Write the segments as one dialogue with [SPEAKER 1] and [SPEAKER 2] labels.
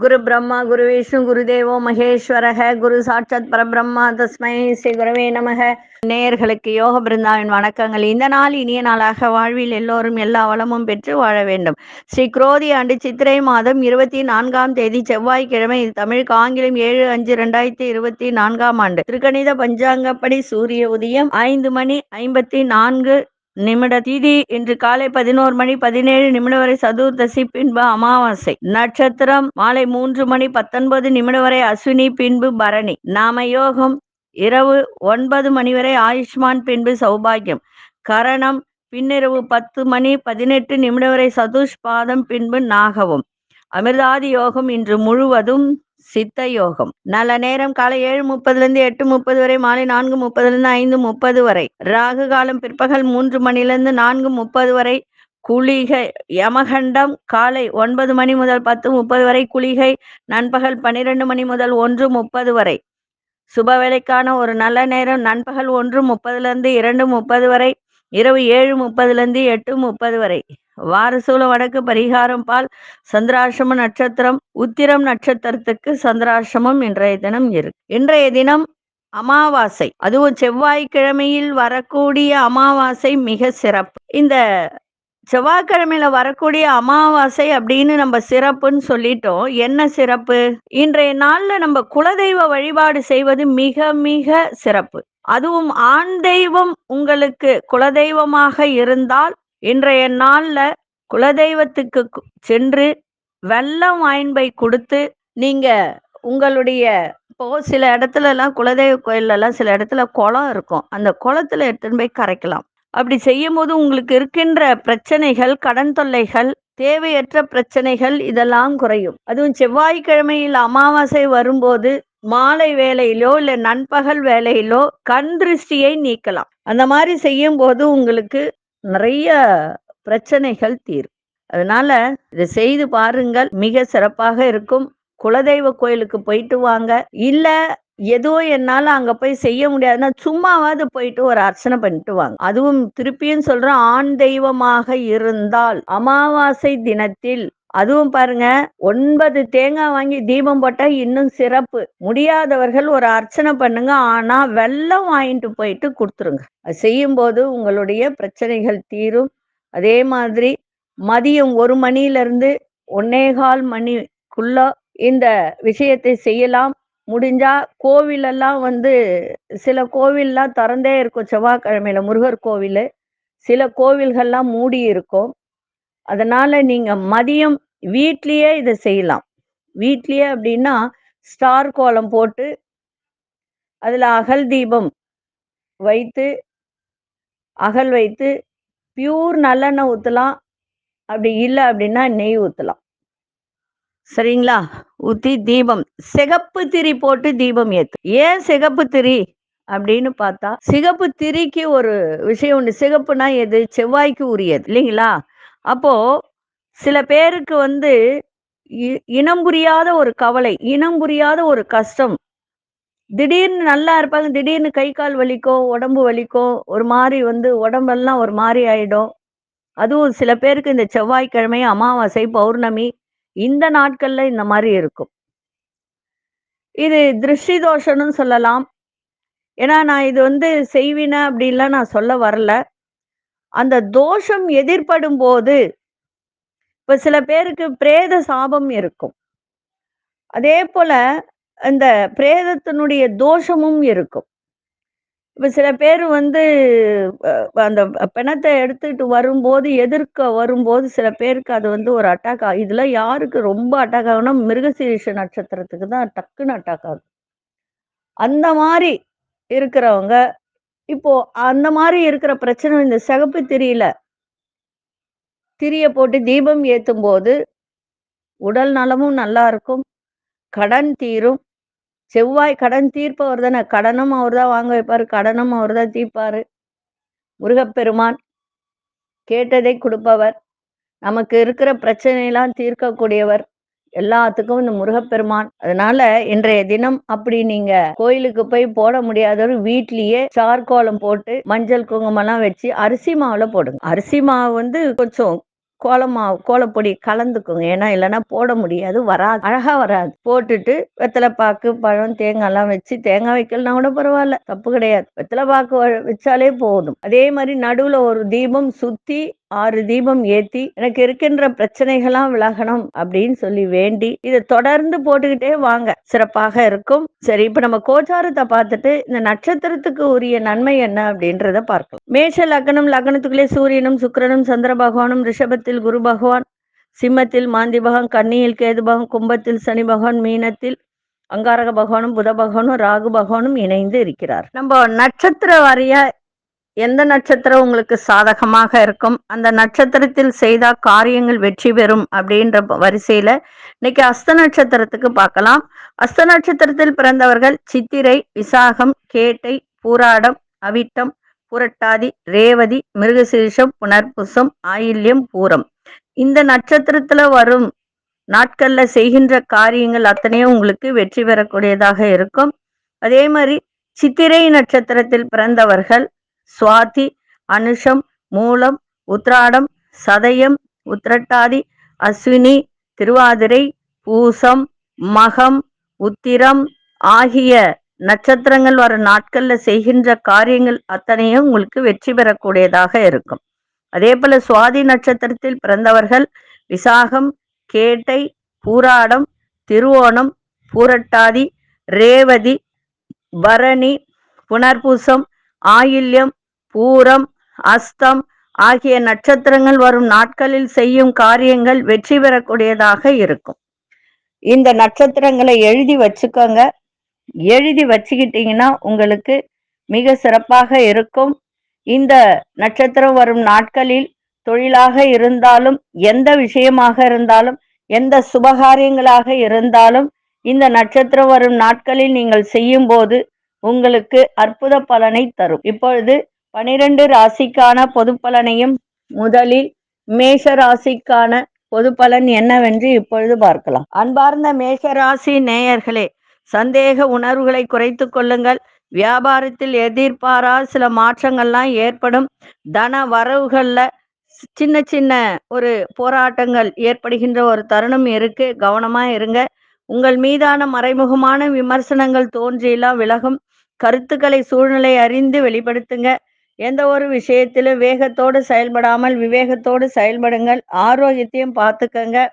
[SPEAKER 1] குரு பிரம்மா குரு விஷ்ணு குரு தேவோ மகேஸ்வரக குரு சாட்சாத் பரபிரம்மா தஸ்மை ஸ்ரீ குருவே நமக. நேயர்களுக்கு யோக பிருந்தாவின் வணக்கங்கள். இந்த நாள் இனிய நாளாக வாழ்வில் எல்லோரும் எல்லா வளமும் பெற்று வாழ வேண்டும். ஸ்ரீ குரோதி ஆண்டு சித்திரை மாதம் இருபத்தி நான்காம் தேதி செவ்வாய்க்கிழமை தமிழ் தமிழுக்கு ஆங்கிலம் ஏழு அஞ்சு ரெண்டாயிரத்தி இருபத்தி நான்காம் ஆண்டு. திருக்கணித பஞ்சாங்கப்படி சூரிய உதயம் ஐந்து மணி ஐம்பத்தி நான்கு நிமிட திதி. இன்று காலை பதினோரு மணி பதினேழு நிமிடம் வரை சதுர்தசி பின்பு அமாவாசை. நட்சத்திரம் மாலை மூன்று மணி பத்தொன்பது நிமிடம் வரை அஸ்வினி பின்பு பரணி. நாம யோகம் இரவு ஒன்பது மணி வரை ஆயுஷ்மான் பின்பு சௌபாகியம். கரணம் பின்னிரவு பத்து மணி பதினெட்டு நிமிடம் வரை சதுஷ்பாதம் பின்பு நாகவும். அமிர்தாதி யோகம் இன்று முழுவதும் சித்த யோகம். நல்ல நேரம் காலை ஏழு முப்பதுலேருந்து எட்டு முப்பது வரை மாலை நான்கு முப்பதுலேருந்து ஐந்து முப்பது வரை. ராகு காலம் பிற்பகல் மூன்று மணிலிருந்து நான்கு முப்பது வரை. குளிகை யமகண்டம் காலை ஒன்பது மணி முதல் பத்து முப்பது வரை. குளிகை நண்பகல் பன்னிரெண்டு மணி முதல் ஒன்று முப்பது வரை. சுப வேலைக்கான ஒரு நல்ல நேரம் நண்பகல் ஒன்று முப்பதுலேருந்து இரண்டு முப்பது வரை. இரவு ஏழு முப்பதுலேருந்து எட்டு முப்பது வரை. வாரசூல வடக்கு பரிகாரம் பால் சந்திராசிரம நட்சத்திரம் உத்திரம் நட்சத்திரத்துக்கு சந்திராசிரமம் இன்றைய தினம் இருக்கு இன்றைய தினம் அமாவாசை. அதுவும் செவ்வாய்க்கிழமையில் வரக்கூடிய அமாவாசை மிக சிறப்பு. இந்த செவ்வாய்க்கிழமையில வரக்கூடிய அமாவாசை அப்படின்னு நம்ம சிறப்புன்னு சொல்லிட்டோம். என்ன சிறப்பு? இன்றைய நாள்ல நம்ம குலதெய்வ வழிபாடு செய்வது மிக மிக சிறப்பு. அதுவும் ஆண் தெய்வம் உங்களுக்கு குலதெய்வமாக இருந்தால் இன்றைய நாள்ல குலதெய்வத்துக்கு சென்று வெள்ளம் வாய்ன்பை கொடுத்து நீங்க உங்களுடைய இப்போ சில இடத்துல எல்லாம் குலதெய்வ கோயில்ல எல்லாம் சில இடத்துல குளம் இருக்கும். அந்த குளத்துல எடுத்துன்னு போய் கரைக்கலாம். அப்படி செய்யும்போது உங்களுக்கு இருக்கின்ற பிரச்சனைகள் கடன் தொல்லைகள் தேவையற்ற பிரச்சனைகள் இதெல்லாம் குறையும். அதுவும் செவ்வாய்க்கிழமையில் அமாவாசை வரும்போது மாலை வேலையிலோ இல்ல நண்பகல் வேலையிலோ கண் திருஷ்டியை நீக்கலாம். அந்த மாதிரி செய்யும் போது உங்களுக்கு நிறைய பிரச்சனைகள் தீரும். அதனால இதை செய்து பாருங்கள். மிக சிறப்பாக இருக்கும். குலதெய்வ கோயிலுக்கு போயிட்டு வாங்க. இல்ல ஏதோ என்னால அங்க போய் செய்ய முடியாதுன்னா சும்மாவாவது போயிட்டு ஒரு அர்ச்சனை பண்ணிட்டு வாங்க. அதுவும் திருப்பியும் சொல்றேன். ஆண் தெய்வமாக இருந்தால் அமாவாசை தினத்தில் அதுவும் பாருங்க ஒன்பது தேங்காய் வாங்கி தீபம் போட்டா இன்னும் சிறப்பு. முடியாதவர்கள் ஒரு அர்ச்சனை பண்ணுங்க ஆனா வெள்ளம் வாங்கிட்டு போயிட்டு கொடுத்துருங்க. அது செய்யும் போது உங்களுடைய பிரச்சனைகள் தீரும். அதே மாதிரி மதியம் ஒரு மணில இருந்து ஒன்னேகால் மணிக்குள்ள இந்த விஷயத்தை செய்யலாம். முடிஞ்சா கோவிலெல்லாம் வந்து சில கோவில்லாம் திறந்தே இருக்கும். செவ்வாய்க்கிழமையில முருகர் கோவில். சில கோவில்கள்லாம் மூடி இருக்கும். அதனால நீங்க மதியம் வீட்லயே இதை செய்யலாம். வீட்லயே அப்படின்னா ஸ்டார் கோலம் போட்டு அதுல அகல் தீபம் வைத்து அகல் வைத்து பியூர் நல்லெண்ணெய் ஊற்றலாம் அப்படி இல்லை அப்படின்னா நெய் ஊற்றலாம் சரிங்களா? ஊற்றி தீபம் சிகப்பு திரி போட்டு தீபம் ஏத்து. ஏன் சிகப்பு திரி அப்படின்னு பார்த்தா சிகப்பு திரிக்கு ஒரு விஷயம் உண்டு. சிகப்புனா எது? செவ்வாய்க்கு உரியது இல்லைங்களா? அப்போ சில பேருக்கு வந்து இ- இனம் புரியாத ஒரு கவலை இனம் புரியாத ஒரு கஷ்டம். திடீர்னு நல்லா இருப்பாங்க திடீர்னு கை கால் வலிக்கும் உடம்பு வலிக்கும் ஒரு மாதிரி வந்து உடம்பெல்லாம் ஒரு மாதிரி ஆயிடும். அதுவும் சில பேருக்கு இந்த செவ்வாய்க்கிழமை அமாவாசை பௌர்ணமி இந்த நாட்கள்ல இந்த மாதிரி இருக்கும். இது திருஷ்டி தோஷம்னு சொல்லலாம். ஏன்னா நான் இது வந்து செய்வின அப்படின்லாம் நான் சொல்ல வரல. அந்த தோஷம் எதிர்படும் போது இப்ப சில பேருக்கு பிரேத சாபம் இருக்கும். அதே போல அந்த பிரேதத்தினுடைய தோஷமும் இருக்கும். இப்ப சில பேர் வந்து அந்த பிணத்தை எடுத்துட்டு வரும்போது எதிர்க்க வரும்போது சில பேருக்கு அது வந்து ஒரு அட்டாக் ஆகும் இதுல யாருக்கு ரொம்ப அட்டாக் ஆகும்னா மிருகசீரிஷ நட்சத்திரத்துக்கு தான் டக்குன்னு அட்டாக் ஆகும். அந்த மாதிரி இருக்கிறவங்க இப்போ அந்த மாதிரி இருக்கிற பிரச்சனை இந்த சிகப்பு திரியில திரிய போட்டு தீபம் ஏத்தும் போது உடல் நலமும் நல்லா இருக்கும் கடன் தீரும். செவ்வாய் கடன் தீர்ப்பவர் தானே. கடனும் அவர் தான் வாங்க வைப்பாரு கடனும் அவர் தான் தீர்ப்பாரு. முருகப்பெருமான் கேட்டதை கொடுப்பவர். நமக்கு இருக்கிற பிரச்சனையெல்லாம் தீர்க்கக்கூடியவர். எல்லாத்துக்கும் இந்த முருகப்பெருமான். அதனால இன்றைய தினம் அப்படி நீங்க கோயிலுக்கு போய் போட முடியாதவர் வீட்லயே சார்கோலம் போட்டு மஞ்சள் குங்குமம் எல்லாம் வச்சு அரிசி மாவுல போடுங்க. அரிசி மாவு வந்து கொஞ்சம் கோலமாவு கோலப்பொடி கலந்துக்குங்க. ஏன்னா இல்லைன்னா போட முடியாது வராது அழகா வராது. போட்டுட்டு வெத்தலை பாக்கு பழம் தேங்காய் எல்லாம் வச்சு தேங்காய் வைக்கலனா கூட பரவாயில்ல தப்பு கிடையாது. வெத்தலை பாக்கு வ- வச்சாலே போதும். அதே மாதிரி நடுவுல ஒரு தீபம் சுத்தி ஆறு தீபம் ஏத்தி எனக்கு இருக்கின்ற பிரச்சனைகளாம் விலகணும் அப்படின்னு சொல்லி வேண்டி இதை தொடர்ந்து போட்டுக்கிட்டே வாங்க. சிறப்பாக இருக்கும். சரி இப்ப நம்ம கோச்சாரத்தை பார்த்துட்டு இந்த நட்சத்திரத்துக்கு உரிய நன்மை என்ன அப்படின்றத பார்க்கலாம். மேஷ லக்னம் லக்னத்துக்குள்ளே சூரியனும் சுக்கிரனும் சந்திர பகவானும் ரிஷபத்தில் குரு பகவான் சிம்மத்தில் மாந்தி பகவான் கன்னியில் கேது பகவான் கும்பத்தில் சனி பகவான் மீனத்தில் அங்காரக பகவானும் புத பகவானும் ராகு பகவானும் இணைந்து இருக்கிறார். நம்ம நட்சத்திர வாரியா எந்த நட்சத்திரம் உங்களுக்கு சாதகமாக இருக்கும்? அந்த நட்சத்திரத்தில் செய்தா காரியங்கள் வெற்றி பெறும் அப்படின்ற வரிசையில இன்னைக்கு அஸ்த நட்சத்திரத்துக்கு பார்க்கலாம். அஸ்த நட்சத்திரத்தில் பிறந்தவர்கள் சித்திரை விசாகம் கேட்டை பூராடம் அவிட்டம் புரட்டாதி ரேவதி மிருகசீர்ஷம் புனர்புசம் ஆயில்யம் பூரம். இந்த நட்சத்திரத்துல வரும் நாட்கள்ல செய்கின்ற காரியங்கள் அத்தனையும் உங்களுக்கு வெற்றி பெறக்கூடியதாக இருக்கும். அதே மாதிரி சித்திரை நட்சத்திரத்தில் பிறந்தவர்கள் சுவாதி அனுஷம் மூலம் உத்ராடம் சதயம் உத்திரட்டாதி அஸ்வினி திருவாதிரை பூசம் மகம் உத்திரம் ஆகிய நட்சத்திரங்கள் வர நாட்கள்ல செய்கின்ற காரியங்கள் அத்தனையும் உங்களுக்கு வெற்றி பெறக்கூடியதாக இருக்கும். அதே போல சுவாதி நட்சத்திரத்தில் பிறந்தவர்கள் விசாகம் கேட்டை பூராடம் திருவோணம் பூரட்டாதி ரேவதி பரணி புனர்பூசம் ஆயில்யம் பூரம் அஸ்தம் ஆகிய நட்சத்திரங்கள் வரும் நாட்களில் செய்யும் காரியங்கள் வெற்றி பெறக்கூடியதாக இருக்கும். இந்த நட்சத்திரங்களை எழுதி வச்சுக்கோங்க. எழுதி வச்சுக்கிட்டீங்கன்னா உங்களுக்கு மிக சிறப்பாக இருக்கும். இந்த நட்சத்திரம் வரும் நாட்களில் தொழிலாக இருந்தாலும் எந்த விஷயமாக இருந்தாலும் எந்த சுபகாரியங்களாக இருந்தாலும் இந்த நட்சத்திரம் வரும் நாட்களில் நீங்கள் செய்யும் போது உங்களுக்கு அற்புத பலனை தரும். இப்பொழுது பனிரெண்டு ராசிக்கான பொது பலனையும் முதலில் மேஷ ராசிக்கான பொது பலன் என்னவென்று இப்பொழுது பார்க்கலாம். அன்பார்ந்த மேஷ ராசி நேயர்களே சந்தேக உணர்வுகளை குறைத்து கொள்ளுங்கள். வியாபாரத்தில் எதிர்பாரா சில மாற்றங்கள்லாம் ஏற்படும். தன வரவுகள்ல சின்ன சின்ன ஒரு போராட்டங்கள் ஏற்படுகின்ற ஒரு தருணம் இருக்கு. கவனமா இருங்க. உங்கள் மீதான மறைமுகமான விமர்சனங்கள் தோன்றியெல்லாம் விலகும். கருத்துக்களை சூழ்நிலை அறிந்து வெளிப்படுத்துங்க. எந்த ஒரு விஷயத்திலும் வேகத்தோடு செயல்படாமல் விவேகத்தோடு செயல்படுங்கள். ஆரோக்கியத்தையும் பார்த்துக்கங்க.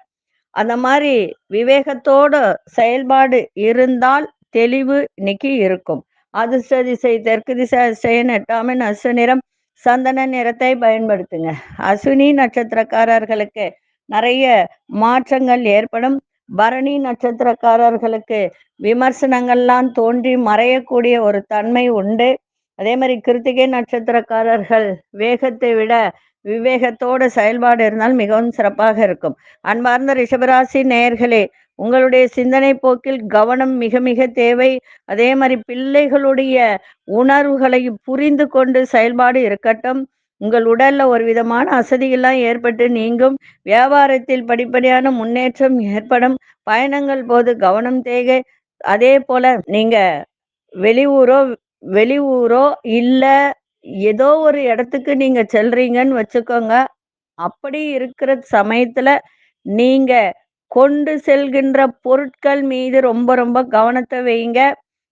[SPEAKER 1] அந்த மாதிரி விவேகத்தோட செயல்பாடு இருந்தால் தெளிவு இன்னைக்கு இருக்கும். அதிர்ஷ்ட திசை தெற்கு திசை அதிர்ஷ்டம் எட்டாமின் அசு நிறம் சந்தன நிறத்தை பயன்படுத்துங்க. அஸ்வினி நட்சத்திரக்காரர்களுக்கு நிறைய மாற்றங்கள் ஏற்படும். பரணி நட்சத்திரக்காரர்களுக்கு விமர்சனங்கள்லாம் தோன்றி மறையக்கூடிய ஒரு தன்மை உண்டு. அதே மாதிரி கிருத்திகை நட்சத்திரக்காரர்கள் வேகத்தை விட விவேகத்தோட செயல்பாடு இருந்தால் மிகவும் சிறப்பாக இருக்கும். அன்பார்ந்த ரிஷபராசி நேயர்களே உங்களுடைய சிந்தனை போக்கில் கவனம் மிக மிக தேவை. அதே மாதிரி பிள்ளைகளுடைய உணர்வுகளை புரிந்து கொண்டு செயல்பாடு இருக்கட்டும். உங்கள் உடல்ல ஒரு விதமான அசதியெல்லாம் ஏற்பட்டு நீங்கும். வியாபாரத்தில் படிப்படியான முன்னேற்றம் ஏற்படும். பயணங்கள் போது கவனம் தேவை அதே போல நீங்க வெளியூரோ வெளியூரோ இல்ல ஏதோ ஒரு இடத்துக்கு நீங்க செல்றீங்கன்னு வச்சுக்கோங்க. அப்படி இருக்கிற சமயத்துல நீங்க கொண்டு செல்கின்ற பொருட்கள் மீது ரொம்ப ரொம்ப கவனத்தை வைங்க.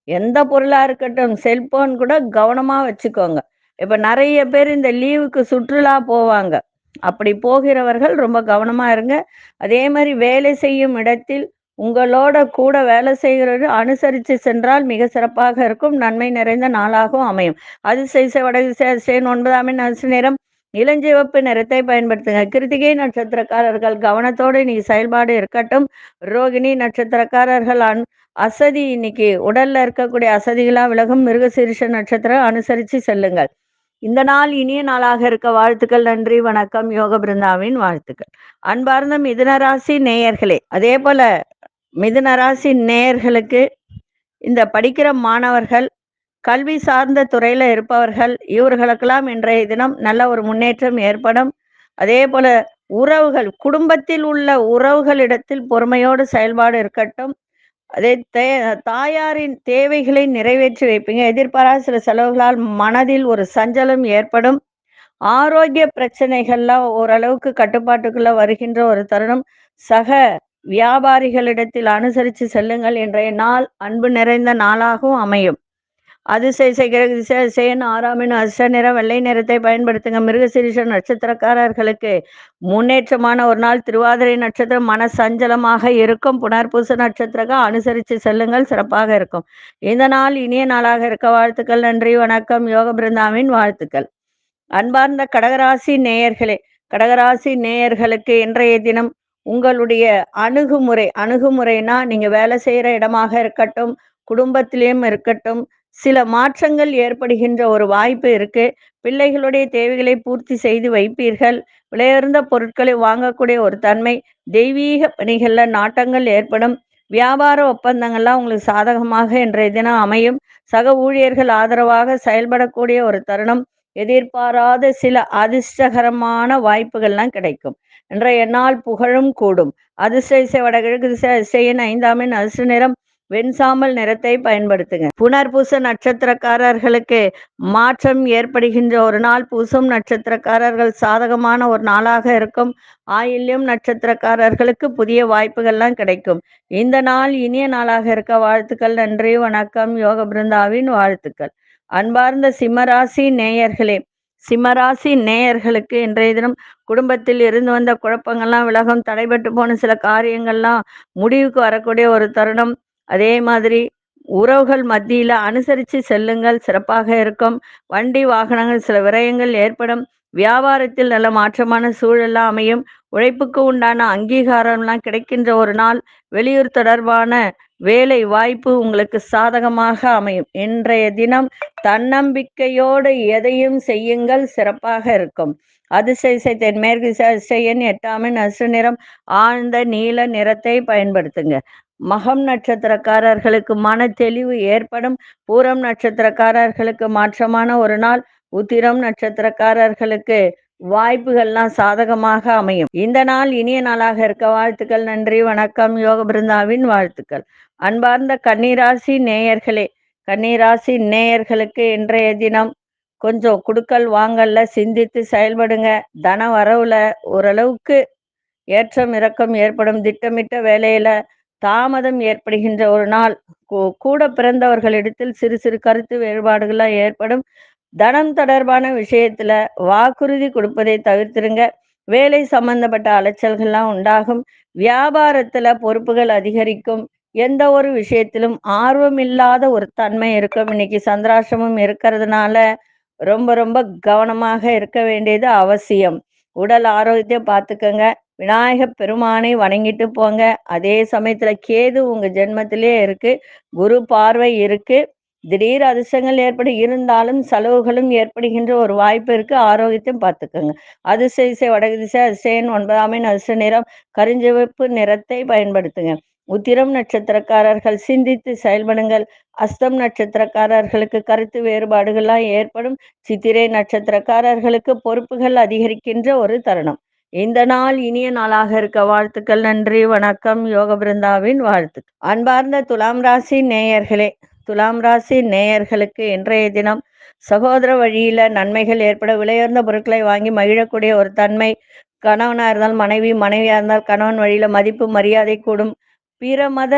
[SPEAKER 1] எந்த பொருளா இருக்கட்டும் செல்போன் கூட கவனமா வச்சுக்கோங்க. இப்ப நிறைய பேர் இந்த லீவுக்கு சுற்றுலா போவாங்க. அப்படி போகிறவர்கள் ரொம்ப கவனமா இருங்க. அதே மாதிரி வேலை செய்யும் இடத்தில் உங்களோட கூட வேலை செய்கிறது அனுசரித்து சென்றால் மிக சிறப்பாக இருக்கும். நன்மை நிறைந்த நாளாகவும் அமையும். அதிசய வடதிசை அதிசயன் ஒன்பதாம் எண் நிறம் இளஞ்சிவப்பு நிறத்தை பயன்படுத்துங்க. கிருத்திகை நட்சத்திரக்காரர்கள் கவனத்தோடு இன்னைக்கு செயல்பாடு இருக்கட்டும். ரோகிணி நட்சத்திரக்காரர்கள் அன் அசதி இன்னைக்கு உடல்ல இருக்கக்கூடிய அசதிகளா விலகும். மிருகசீரிஷ நட்சத்திரம் அனுசரித்து செல்லுங்கள். இந்த நாள் இனிய நாளாக இருக்க வாழ்த்துக்கள் நன்றி வணக்கம். யோக பிருந்தாவின் வாழ்த்துக்கள். அன்பார்ந்த மிதுனராசி நேயர்களே அதே போல மிதுனராசி நேயர்களுக்கு இந்த படிக்கிற மாணவர்கள் கல்வி சார்ந்த துறையில இருப்பவர்கள் இவர்களுக்கெல்லாம் இன்றைய தினம் நல்ல ஒரு முன்னேற்றம் ஏற்படும். அதே போல உறவுகள் குடும்பத்தில் உள்ள உறவுகளிடத்தில் பொறுமையோடு செயல்பாடு இருக்கட்டும். அதே தே தாயாரின் தேவைகளை நிறைவேற்றி வைப்பீங்க. எதிர்பாராத சில செலவுகளால் மனதில் ஒரு சஞ்சலம் ஏற்படும். ஆரோக்கிய பிரச்சனைகள்லாம் ஓரளவுக்கு கட்டுப்பாட்டுக்குள்ள வருகின்ற ஒரு தருணம். சக வியாபாரிகளிடத்தில் அனுசரித்து செல்லுங்கள் இன்றைய நாள் அன்பு நிறைந்த நாளாகவும் அமையும். அதிசய செய்கிறது திசையன் ஆறாமின் அஷ்ட நிற வெள்ளை நிறத்தை பயன்படுத்துங்க. மிருகசிரிஷ நட்சத்திரக்காரர்களுக்கு முன்னேற்றமான ஒரு நாள். திருவாதிரை நட்சத்திரம் மன சஞ்சலமாக இருக்கும். புனர்பூச நட்சத்திரக்க அனுசரித்து செல்லுங்கள். சிறப்பாக இருக்கும். இந்த நாள் இனிய நாளாக இருக்க வாழ்த்துக்கள். நன்றி வணக்கம். யோக பிருந்தாவின் வாழ்த்துக்கள். அன்பார்ந்த கடகராசி நேயர்களே கடகராசி நேயர்களுக்கு இன்றைய தினம் உங்களுடைய அணுகுமுறை அணுகுமுறைனா நீங்க வேலை செய்யற இடமாக இருக்கட்டும் குடும்பத்திலையும் இருக்கட்டும் சில மாற்றங்கள் ஏற்படுகின்ற ஒரு வாய்ப்பு இருக்கு. பிள்ளைகளுடைய தேவைகளை பூர்த்தி செய்து வைப்பீர்கள். விலையுறந்த பொருட்களை வாங்கக்கூடிய ஒரு தன்மை தெய்வீக பணிகள்ல நாட்டங்கள் ஏற்படும். வியாபார ஒப்பந்தங்கள்லாம் உங்களுக்கு சாதகமாக இன்றைய தினம் அமையும். சக ஊழியர்கள் ஆதரவாக செயல்படக்கூடிய ஒரு தருணம். எதிர்பாராத சில அதிர்ஷ்டகரமான வாய்ப்புகள்லாம் கிடைக்கும். இன்றைய நாள் புகழும் கூடும். அதிர்ஷ்ட வடகிழக்கு திசை இசையின் ஐந்தாமின் அதிர்ஷ்ட நிறம். வெண்சாமல் நிறத்தை பயன்படுத்துங்க. புனர்பூச நட்சத்திரக்காரர்களுக்கு மாற்றம் ஏற்படுகின்ற ஒரு நாள். பூசும் நட்சத்திரக்காரர்கள் சாதகமான ஒரு நாளாக இருக்கும். ஆயில்யம் நட்சத்திரக்காரர்களுக்கு புதிய வாய்ப்புகள்லாம் கிடைக்கும். இந்த நாள் இனிய நாளாக இருக்க வாழ்த்துக்கள் நன்றி வணக்கம் யோக பிருந்தாவின் வாழ்த்துக்கள். அன்பார்ந்த சிம்மராசி நேயர்களே சிம்மராசி நேயர்களுக்கு இன்றைய தினம் குடும்பத்தில் இருந்து வந்த குழப்பங்கள்லாம் விலகும் தடைபட்டு போன சில காரியங்கள்லாம் முடிவுக்கு வரக்கூடிய ஒரு தருணம். அதே மாதிரி உறவுகள் மத்தியில அனுசரித்து செல்லுங்கள் சிறப்பாக இருக்கும். வண்டி வாகனங்கள் சில விரயங்கள் ஏற்படும். வியாபாரத்தில் நல்ல மாற்றமான சூழல்லாம் அமையும். உழைப்புக்கு உண்டான அங்கீகாரம்லாம் கிடைக்கின்ற ஒரு நாள். வெளியூர் தொடர்பான வேலை வாய்ப்பு உங்களுக்கு சாதகமாக அமையும். இன்றைய தினம் தன்னம்பிக்கையோடு எதையும் செய்யுங்கள் சிறப்பாக இருக்கும். அதிசய தென்மேற்கு அதிசயன் எட்டாமின் அசு நிறம் ஆழ்ந்த நீல நிறத்தை பயன்படுத்துங்க. மகம் நட்சத்திரக்காரர்களுக்கு மன தெளிவு ஏற்படும். பூரம் நட்சத்திரக்காரர்களுக்கு மாற்றமான ஒரு நாள். உத்திரம் நட்சத்திரக்காரர்களுக்கு வாய்ப்புகள்லாம் சாதகமாக அமையும். இந்த நாள் இனிய நாளாக இருக்க. வாழ்த்துக்கள் நன்றி வணக்கம். யோக பிருந்தாவின் வாழ்த்துக்கள். அன்பார்ந்த கன்னிராசி நேயர்களே கன்னிராசி நேயர்களுக்கு இன்றைய தினம் கொஞ்சம் குடுக்கல் வாங்கல்ல சிந்தித்து செயல்படுங்க. தன வரவுல ஓரளவுக்கு ஏற்றம் இறக்கம் ஏற்படும். திட்டமிட்ட வேலையில தாமதம் ஏற்படுகின்ற ஒரு நாள். கூட பிறந்தவர்களிடத்தில் சிறு சிறு கருத்து வேறுபாடுகள்லாம் ஏற்படும். தனம் தொடர்பான விஷயத்துல வாக்குறுதி கொடுப்பதை தவிர்த்திருங்க. வேலை சம்பந்தப்பட்ட அலைச்சல்கள்லாம் உண்டாகும். வியாபாரத்துல பொறுப்புகள் அதிகரிக்கும். எந்த ஒரு விஷயத்திலும் ஆர்வம் இல்லாத ஒரு தன்மை இருக்கும். இன்னைக்கு சந்திராசிரமம் இருக்கிறதுனால ரொம்ப ரொம்ப கவனமாக இருக்க வேண்டியது அவசியம். உடல் ஆரோக்கியத்தை பார்த்துக்கோங்க. விநாயக பெருமானை வணங்கிட்டு போங்க. அதே சமயத்துல கேது உங்க ஜென்மத்திலே இருக்கு. குரு பார்வை இருக்கு. திடீர் அதிர்ஷ்டங்கள் ஏற்பட இருந்தாலும் செலவுகளும் ஏற்படுகின்ற ஒரு வாய்ப்பு இருக்கு. ஆரோக்கியத்தையும் பார்த்துக்கோங்க. அதிசய வடகு திசை அதிசயன் ஒன்பதாம் அதிர்ஷ்ட நிறம் கரிஞ்சிவப்பு நிறத்தை பயன்படுத்துங்க. உத்திரம் நட்சத்திரக்காரர்கள் சிந்தித்து செயல்படுங்கள். அஸ்தம் நட்சத்திரக்காரர்களுக்கு கருத்து வேறுபாடுகளாக ஏற்படும். சித்திரை நட்சத்திரக்காரர்களுக்கு பொறுப்புகள் அதிகரிக்கின்ற ஒரு தருணம். இந்த நாள் இனிய நாளாக இருக்க வாழ்த்துக்கள் நன்றி வணக்கம். யோக பிருந்தாவின் வாழ்த்து. அன்பார்ந்த துலாம் ராசி நேயர்களே துலாம் ராசி நேயர்களுக்கு இன்றைய தினம் சகோதர வழியில நன்மைகள் ஏற்பட விலையுயர்ந்த பொருட்களை வாங்கி மகிழக்கூடிய ஒரு தன்மை. கணவனாக இருந்தால் மனைவி மனைவியாக இருந்தால் கணவன் வழியில மதிப்பு மரியாதை கூடும். பிற மத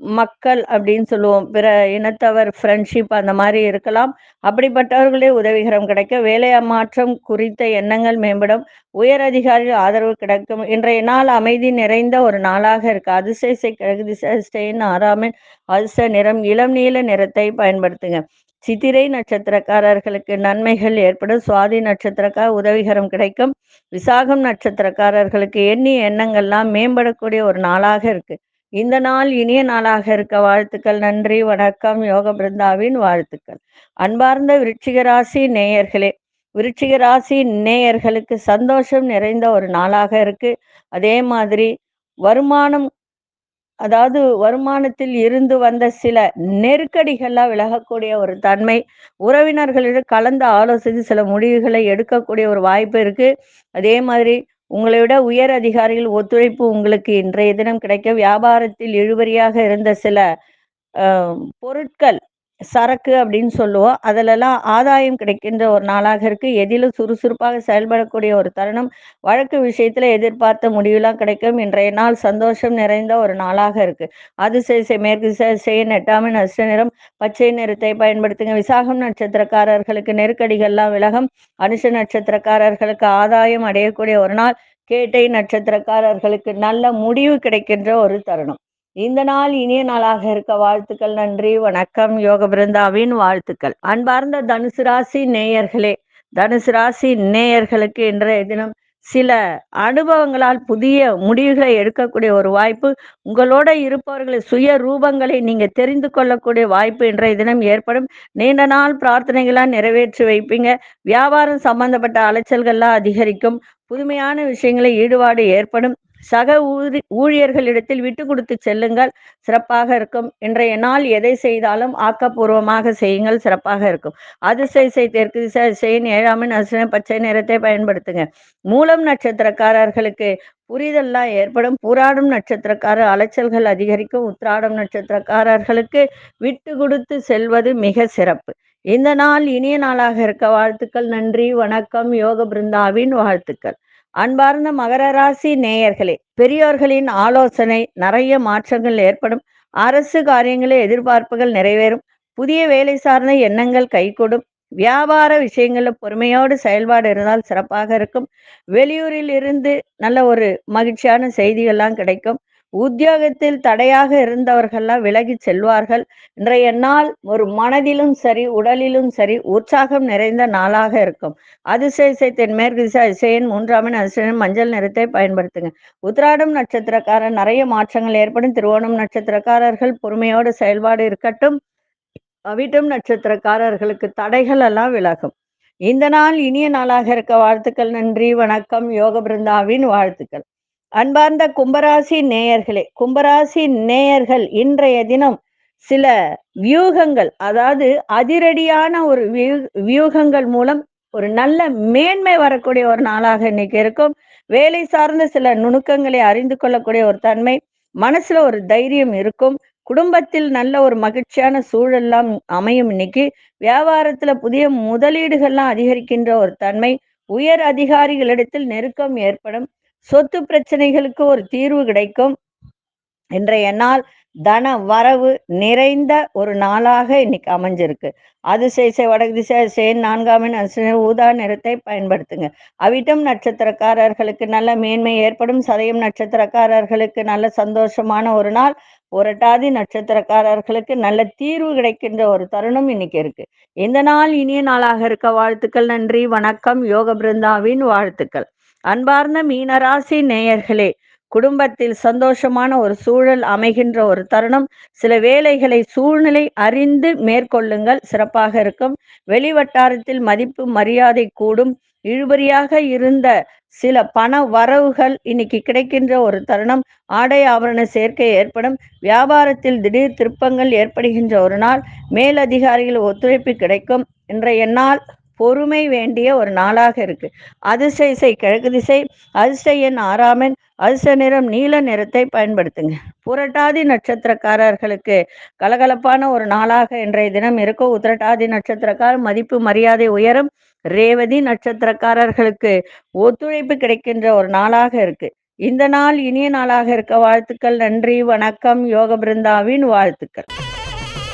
[SPEAKER 1] மக்கள் அப்படின்னு சொல்லுவோம். பிற இனத்தவர் ஃப்ரெண்ட்ஷிப் அந்த மாதிரி இருக்கலாம். அப்படிப்பட்டவர்களே உதவிகரம் கிடைக்க வேலை மாற்றம் குறித்த எண்ணங்கள் மேம்படும். உயர் அதிகாரிகள் ஆதரவு கிடைக்கும். இன்றைய நாள் அமைதி நிறைந்த ஒரு நாளாக இருக்கு. அதிசயசை கிழக்கு திசைன் ஆறாமின் அதிர்ஷ்ட நிறம் இளம் நீல நிறத்தை பயன்படுத்துங்க. சித்திரை நட்சத்திரக்காரர்களுக்கு நன்மைகள் ஏற்படும். சுவாதி நட்சத்திரக்கார உதவிகரம் கிடைக்கும். விசாகம் நட்சத்திரக்காரர்களுக்கு எண்ணி எண்ணங்கள்லாம் மேம்படக்கூடிய ஒரு நாளாக இருக்கு. இந்த நாள் இனிய நாளாக இருக்க வாழ்த்துக்கள். நன்றி வணக்கம். யோக பிருந்தாவின் வாழ்த்துக்கள். அன்பார்ந்த விருச்சிகராசி நேயர்களே விருச்சிகராசி நேயர்களுக்கு சந்தோஷம் நிறைந்த ஒரு நாளாக இருக்கு. அதே மாதிரி வருமானம் அதாவது வருமானத்தில் இருந்து வந்த சில நெருக்கடிகள்லாம் விலகக்கூடிய ஒரு தன்மை உறவினர்களிடம் கலந்து ஆலோசித்து சில முடிவுகளை எடுக்கக்கூடிய ஒரு வாய்ப்பு இருக்கு. அதே மாதிரி உங்களை விட உயர் அதிகாரிகள் ஒத்துழைப்பு உங்களுக்கு இன்றைய தினம் கிடைக்க. வியாபாரத்தில் இழுபறியாக இருந்த சில பொருட்கள் சரக்கு அப்படின்னு சொல்லுவோம். அதிலெல்லாம் ஆதாயம் கிடைக்கின்ற ஒரு நாளாக இருக்கு. எதிலும் சுறுசுறுப்பாக செயல்படக்கூடிய ஒரு தருணம். வழக்கு விஷயத்துல எதிர்பார்த்த முடிவுலாம் கிடைக்கும். இன்றைய நாள் சந்தோஷம் நிறைந்த ஒரு நாளாக இருக்கு. அதிசய மேற்கு செய்ய எட்டாமின் அஷ்ட நிறம். பச்சை நிறத்தை பயன்படுத்துங்க. விசாகம் நட்சத்திரக்காரர்களுக்கு நெருக்கடிகள்லாம் விலகம். அனுஷ நட்சத்திரக்காரர்களுக்கு ஆதாயம் அடையக்கூடிய ஒரு நாள். கேட்டை நட்சத்திரக்காரர்களுக்கு நல்ல முடிவு கிடைக்கின்ற ஒரு தருணம். இந்த நாள் இனிய நாளாக இருக்க வாழ்த்துக்கள் நன்றி வணக்கம். யோக பிருந்தாவின் வாழ்த்துக்கள். அன்பார்ந்த தனுசு ராசி நேயர்களே தனுசு ராசி நேயர்களுக்கு இன்றைய தினம் சில அனுபவங்களால் புதிய முடிவுகளை எடுக்கக்கூடிய ஒரு வாய்ப்பு உங்களோட இருப்பவர்களை சுய ரூபங்களை நீங்க தெரிந்து கொள்ளக்கூடிய வாய்ப்பு இன்றைய தினம் ஏற்படும். நீண்ட நாள் பிரார்த்தனைகளாக நிறைவேற்றி வைப்பீங்க. வியாபாரம் சம்பந்தப்பட்ட அலைச்சல்கள்லாம் அதிகரிக்கும். புதுமையான விஷயங்களை ஈடுபாடு ஏற்படும். சக ஊதி ஊழியர்களிடத்தில் விட்டு கொடுத்து செல்லுங்கள். சிறப்பாக இருக்கும். இன்றைய நாள் எதை செய்தாலும் ஆக்கப்பூர்வமாக செய்யுங்கள். சிறப்பாக இருக்கும். அதிசய தெற்கு திசை செய்யின் ஏழாமின் அசுரன் பச்சை நிறத்தை பயன்படுத்துங்க. மூலம் நட்சத்திரக்காரர்களுக்கு புரிதல்லாம் ஏற்படும். புராடும் நட்சத்திரக்காரர் அலைச்சல்கள் அதிகரிக்கும். உத்ராடும் நட்சத்திரக்காரர்களுக்கு விட்டு கொடுத்து செல்வது மிக சிறப்பு. இந்த நாள் இனிய நாளாக இருக்க. வாழ்த்துக்கள். நன்றி. வணக்கம். யோக பிருந்தாவின் வாழ்த்துக்கள். அன்பார்ந்த மகர ராசி நேயர்களே பெரியோர்களின் ஆலோசனை நிறைய மாற்றங்கள் ஏற்படும். அரசு காரியங்களில் எதிர்பார்ப்புகள் நிறைவேறும். புதிய வேலை சார்ந்த எண்ணங்கள் கைகூடும். வியாபார விஷயங்களில் பொறுமையோடு செயல்பாடு இருந்தால் சிறப்பாக இருக்கும். வெளியூரில் இருந்து நல்ல ஒரு மகிழ்ச்சியான செய்திகள்லாம் கிடைக்கும். உத்தியோகத்தில் தடையாக இருந்தவர்கள்லாம் விலகி செல்வார்கள். இன்றைய நாள் ஒரு மனதிலும் சரி உடலிலும் சரி உற்சாகம் நிறைந்த நாளாக இருக்கும். அதிசய தென்மேற்கு திசை அதிசயன் மூன்றாம் அதிசயம் மஞ்சள் நிறத்தை பயன்படுத்துங்க. உத்திராடம் நட்சத்திரக்காரர் நிறைய மாற்றங்கள் ஏற்படும். திருவோணம் நட்சத்திரக்காரர்கள் பொறுமையோடு செயல்பாடு இருக்கட்டும். அவிட்டம் நட்சத்திரக்காரர்களுக்கு தடைகள் எல்லாம் விலகும். இந்த நாள் இனிய நாளாக இருக்க வாழ்த்துக்கள் நன்றி வணக்கம் யோக பிருந்தாவின் வாழ்த்துக்கள். அன்பார்ந்த கும்பராசி நேயர்களே கும்பராசி நேயர்கள் இன்றைய தினம் சில வியூகங்கள் அதாவது அதிரடியான ஒரு வியூ- வியூகங்கள் மூலம் ஒரு நல்ல மேன்மை வரக்கூடிய ஒரு நாளாக இன்னைக்கு இருக்கும். வேலை சார்ந்த சில நுணுக்கங்களை அறிந்து கொள்ளக்கூடிய ஒரு தன்மை மனசுல ஒரு தைரியம் இருக்கும். குடும்பத்தில் நல்ல ஒரு மகிழ்ச்சியான சூழல்லாம் அமையும் இன்னைக்கு. வியாபாரத்துல புதிய முதலீடுகள்லாம் அதிகரிக்கின்ற ஒரு தன்மை உயர் அதிகாரிகளிடத்தில் நெருக்கம் ஏற்படும். சொத்து பிரச்சனைகளுக்கு ஒரு தீர்வு கிடைக்கும். இன்றைய நாள் தன வரவு நிறைந்த ஒரு நாளாக இன்னைக்கு அமைஞ்சிருக்கு. அது சேசை வடக்கு திசை சேன் நான்காமின் ஊதா நிறத்தை பயன்படுத்துங்க. அவிட்டம் நட்சத்திரக்காரர்களுக்கு நல்ல மேன்மை ஏற்படும். சதயம் நட்சத்திரக்காரர்களுக்கு நல்ல சந்தோஷமான ஒரு நாள். புரட்டாதி நட்சத்திரக்காரர்களுக்கு நல்ல தீர்வு கிடைக்கின்ற ஒரு தருணம் இன்னைக்கு இருக்கு. இந்த நாள் இனிய நாளாக இருக்க. வாழ்த்துக்கள் நன்றி வணக்கம். யோக பிருந்தாவின் வாழ்த்துக்கள். அன்பார்ந்த மீனராசி நேயர்களே குடும்பத்தில் சந்தோஷமான ஒரு சூழல் அமைகின்ற ஒரு தருணம். சில வேலைகளை சூழ்நிலை அறிந்து மேற்கொள்ளுங்கள். சிறப்பாக இருக்கும். வெளிவட்டாரத்தில் மதிப்பு மரியாதை கூடும். இழுபறியாக இருந்த சில பண வரவுகள் இன்னைக்கு கிடைக்கின்ற ஒரு தருணம். ஆடை ஆபரண சேர்க்கை ஏற்படும். வியாபாரத்தில் திடீர் திருப்பங்கள் ஏற்படுகின்ற ஒரு நாள். மேலதிகாரிகள் ஒத்துழைப்பு கிடைக்கும். இன்றைய நாள் பொறுமை வேண்டிய ஒரு நாளாக இருக்கு. அதிர்ஷ்ட இசை கிழக்கு திசை அதிர்ஷ்ட எண் ஆறாமன் அதிர்ஷ்ட நிறம் நீல நிறத்தை பயன்படுத்துங்க. புரட்டாதி நட்சத்திரக்காரர்களுக்கு கலகலப்பான ஒரு நாளாக இன்றைய தினம் இருக்கும் உத்திரட்டாதி நட்சத்திரக்காரர் மதிப்பு மரியாதை உயரும். ரேவதி நட்சத்திரக்காரர்களுக்கு ஒத்துழைப்பு கிடைக்கின்ற ஒரு நாளாக இருக்கு. இந்த நாள் இனிய நாளாக இருக்க. வாழ்த்துக்கள் நன்றி வணக்கம் யோக பிருந்தாவின் வாழ்த்துக்கள்.